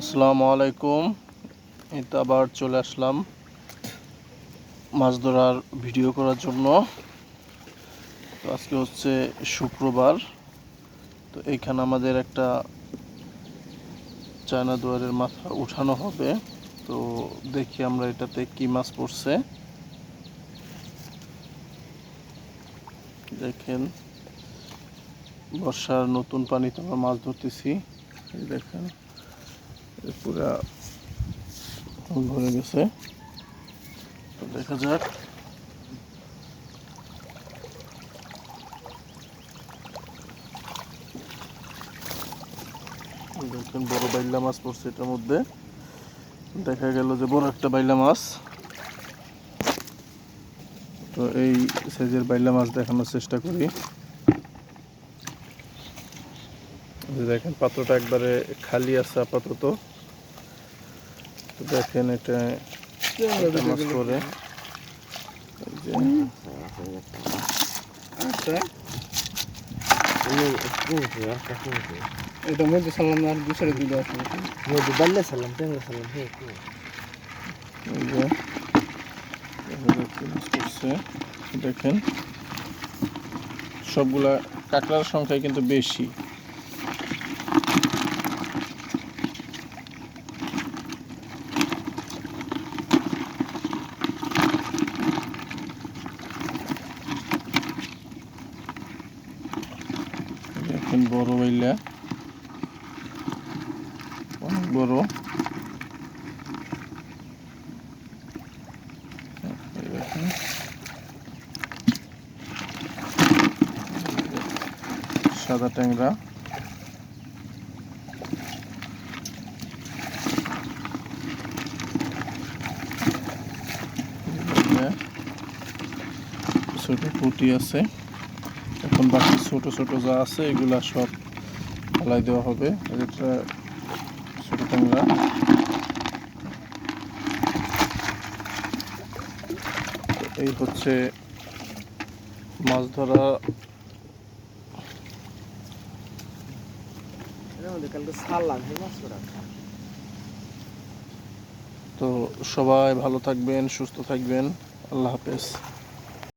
আসসালামু আলাইকুম। তো আবার চলে আসলাম মাছ ধরার ভিডিও করার জন্য। তো আজকে হচ্ছে শুক্রবার। তো এইখানে আমাদের একটা চায়না দুয়ারের মাথা উঠানো হবে। তো দেখি আমরা এটাতে কি মাছ পড়ছে। দেখেন, বর্ষার নতুন পানিতে আমরা মাছ ধরতেছি। দেখেন। পুরা ভরে গেছে। দেখা যাক। বড় বাইলা মাছ পড়ছে এটার মধ্যে। দেখা গেল যে বড় একটা বাইলা মাছ। তো এই সাইজের বাইলা মাছ দেখানোর চেষ্টা করি। দেখেন, পাত্রটা একবারে খালি আছে আপাতত। তো দেখেন এটা মাছ করে। এই যে আচ্ছা। এটা মধ্যে সালাম আর দুসরে দিলে আসলে মধ্যে বাল্লে সালাম তেঙ্গা সালাম এই যে দেখা যাচ্ছে মাছ করছে। দেখেন সবগুলা কাঁকড়ার সংখ্যা কিন্তু বেশি। দেখেন বড় বাইলা অনেক বড়। সাদা ট্যাংরা। ছোট পুঁটি আছে। এখন বাকি ছোট ছোট যা আছে এগুলা সব ফেলাই দেওয়া হবে। এটা ছোট ট্যাংরা এই হচ্ছে মাছ ধরা। তো সবাই ভালো থাকবেন সুস্থ থাকবেন। আল্লাহ হাফেজ।